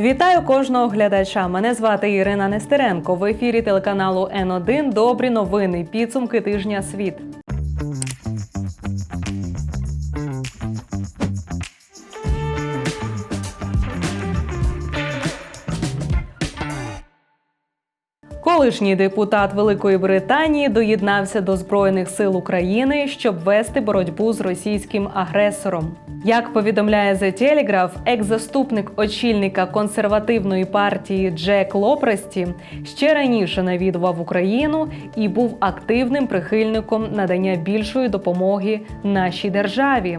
Вітаю кожного глядача. Мене звати Ірина Нестеренко. В ефірі телеканалу Н1 Добрі новини. Підсумки тижня світ. Колишній депутат Великої Британії доєднався до Збройних сил України, щоб вести боротьбу з російським агресором. Як повідомляє The Telegraph, екс-заступник очільника консервативної партії Джек Лопресті ще раніше навідував Україну і був активним прихильником надання більшої допомоги нашій державі.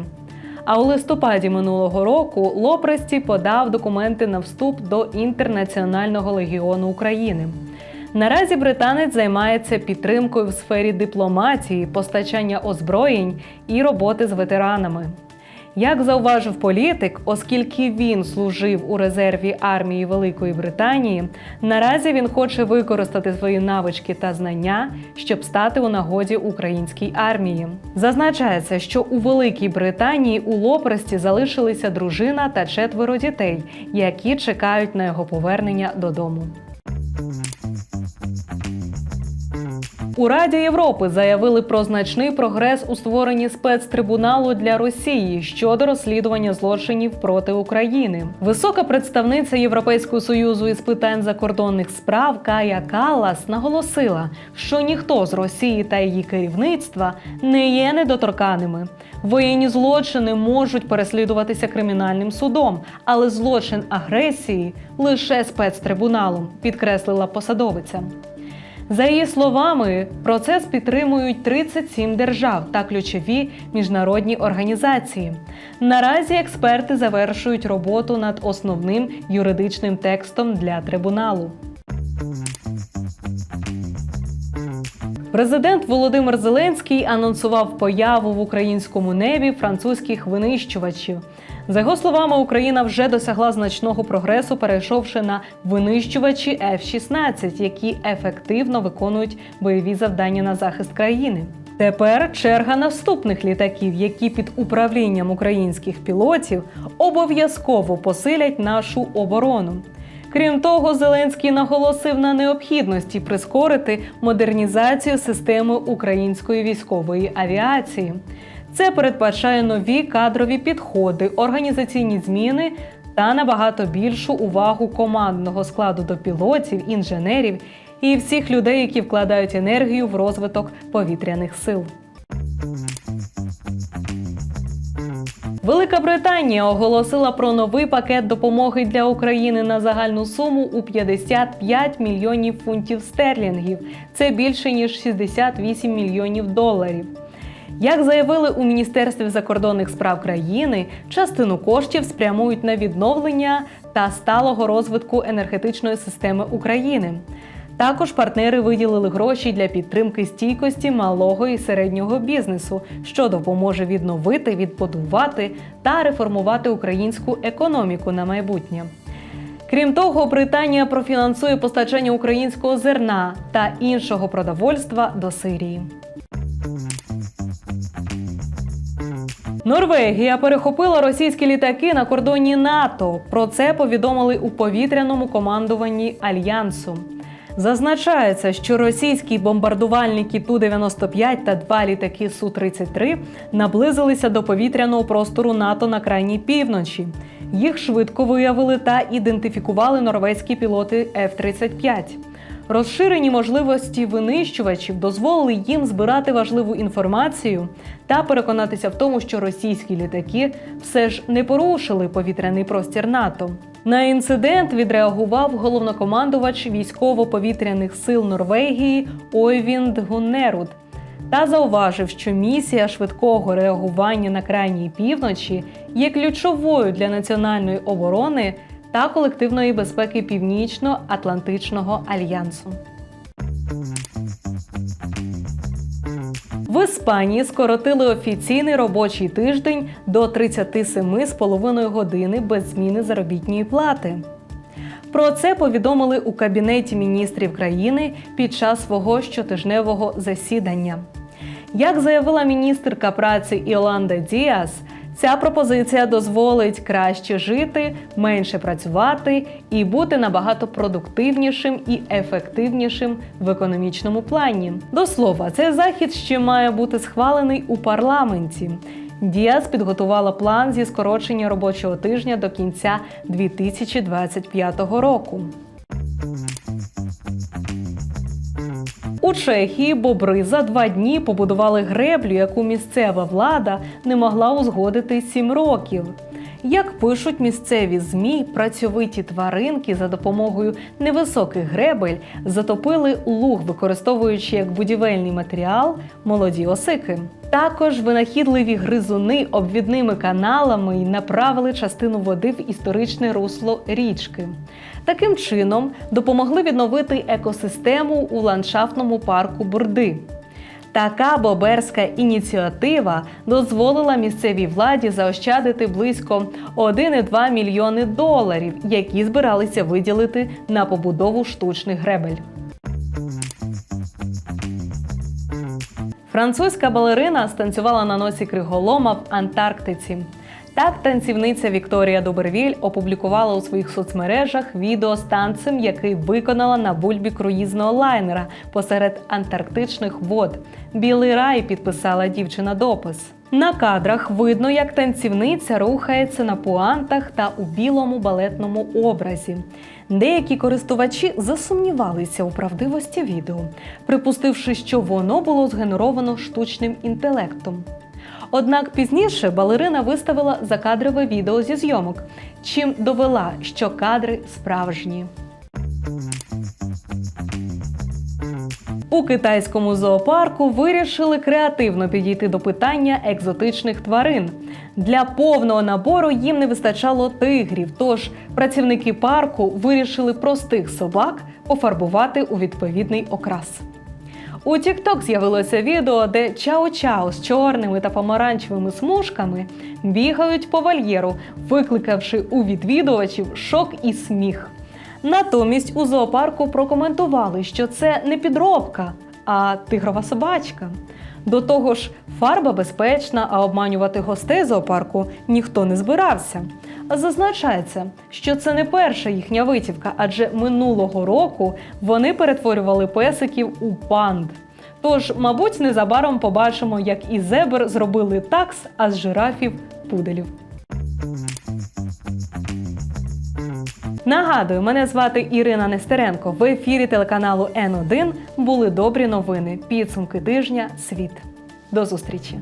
А у листопаді минулого року Лопресті подав документи на вступ до Інтернаціонального легіону України. Наразі британець займається підтримкою в сфері дипломатії, постачання озброєнь і роботи з ветеранами. Як зауважив політик, оскільки він служив у резерві армії Великої Британії, наразі він хоче використати свої навички та знання, щоб стати у нагоді українській армії. Зазначається, що у Великій Британії у Лопресті залишилися дружина та четверо дітей, які чекають на його повернення додому. У Раді Європи заявили про значний прогрес у створенні спецтрибуналу для Росії щодо розслідування злочинів проти України. Висока представниця Європейського союзу із питань закордонних справ Кая Каллас наголосила, що ніхто з Росії та її керівництва не є недоторканими. Воєнні злочини можуть переслідуватися кримінальним судом, але злочин агресії лише спецтрибуналом, підкреслила посадовиця. За її словами, процес підтримують 37 держав та ключові міжнародні організації. Наразі експерти завершують роботу над основним юридичним текстом для трибуналу. Президент Володимир Зеленський анонсував появу в українському небі французьких винищувачів. За його словами, Україна вже досягла значного прогресу, перейшовши на винищувачі F-16, які ефективно виконують бойові завдання на захист країни. Тепер черга наступних літаків, які під управлінням українських пілотів обов'язково посилять нашу оборону. Крім того, Зеленський наголосив на необхідності прискорити модернізацію системи української військової авіації. Це передбачає нові кадрові підходи, організаційні зміни та набагато більшу увагу командного складу до пілотів, інженерів і всіх людей, які вкладають енергію в розвиток повітряних сил. Велика Британія оголосила про новий пакет допомоги для України на загальну суму у 55 мільйонів фунтів стерлінгів. Це більше ніж 68 мільйонів доларів. Як заявили у Міністерстві закордонних справ країни, частину коштів спрямують на відновлення та сталого розвитку енергетичної системи України. Також партнери виділили гроші для підтримки стійкості малого і середнього бізнесу, що допоможе відновити, відбудувати та реформувати українську економіку на майбутнє. Крім того, Британія профінансує постачання українського зерна та іншого продовольства до Сирії. Норвегія перехопила російські літаки на кордоні НАТО. Про це повідомили у повітряному командуванні альянсу. Зазначається, що російські бомбардувальники Ту-95 та два літаки Су-33 наблизилися до повітряного простору НАТО на крайній півночі. Їх швидко виявили та ідентифікували норвезькі пілоти F-35. Розширені можливості винищувачів дозволили їм збирати важливу інформацію та переконатися в тому, що російські літаки все ж не порушили повітряний простір НАТО. На інцидент відреагував головнокомандувач військово-повітряних сил Норвегії Ойвінд Гуннеруд та зауважив, що місія швидкого реагування на крайній півночі є ключовою для національної оборони та колективної безпеки Північно-Атлантичного альянсу. В Іспанії скоротили офіційний робочий тиждень до 37,5 години без зміни заробітної плати. Про це повідомили у кабінеті міністрів країни під час свого щотижневого засідання. Як заявила міністерка праці Іоланда Діас, Ця пропозиція дозволить краще жити, менше працювати і бути набагато продуктивнішим і ефективнішим в економічному плані. До слова, цей захід ще має бути схвалений у парламенті. Діас підготувала план зі скорочення робочого тижня до кінця 2025 року. У Чехії бобри за два дні побудували греблю, яку місцева влада не могла узгодити сім років. Як пишуть місцеві змі, працьовиті тваринки за допомогою невисоких гребель затопили луг, використовуючи як будівельний матеріал молоді осики. Також винахідливі гризуни обвідними каналами й направили частину води в історичне русло річки. Таким чином допомогли відновити екосистему у ландшафтному парку Бурди. Така боберська ініціатива дозволила місцевій владі заощадити близько 1,2 мільйони доларів, які збиралися виділити на побудову штучних гребель. Французька балерина станцювала на носі криголома в Антарктиці. Так, танцівниця Вікторія Добервіль опублікувала у своїх соцмережах відео з танцем, який виконала на бульбі круїзного лайнера посеред антарктичних вод. Білий рай підписала дівчина допис. На кадрах видно, як танцівниця рухається на пуантах та у білому балетному образі. Деякі користувачі засумнівалися у правдивості відео, припустивши, що воно було згенеровано штучним інтелектом. Однак пізніше балерина виставила закадрове відео зі зйомок, чим довела, що кадри справжні. У китайському зоопарку вирішили креативно підійти до питання екзотичних тварин. Для повного набору їм не вистачало тигрів, тож працівники парку вирішили простих собак пофарбувати у відповідний окрас. У TikTok з'явилося відео, де чао-чао з чорними та помаранчевими смужками бігають по вольєру, викликавши у відвідувачів шок і сміх. Натомість у зоопарку прокоментували, що це не підробка, а тигрова собачка. До того ж, фарба безпечна, а обманювати гостей зоопарку ніхто не збирався. Зазначається, що це не перша їхня витівка, адже минулого року вони перетворювали песиків у панд. Тож, мабуть, незабаром побачимо, як і зебр зробили такс, а з жирафів пуделів. Нагадую, мене звати Ірина Нестеренко. В ефірі телеканалу Н1 були добрі новини. Підсумки тижня. Світ. До зустрічі!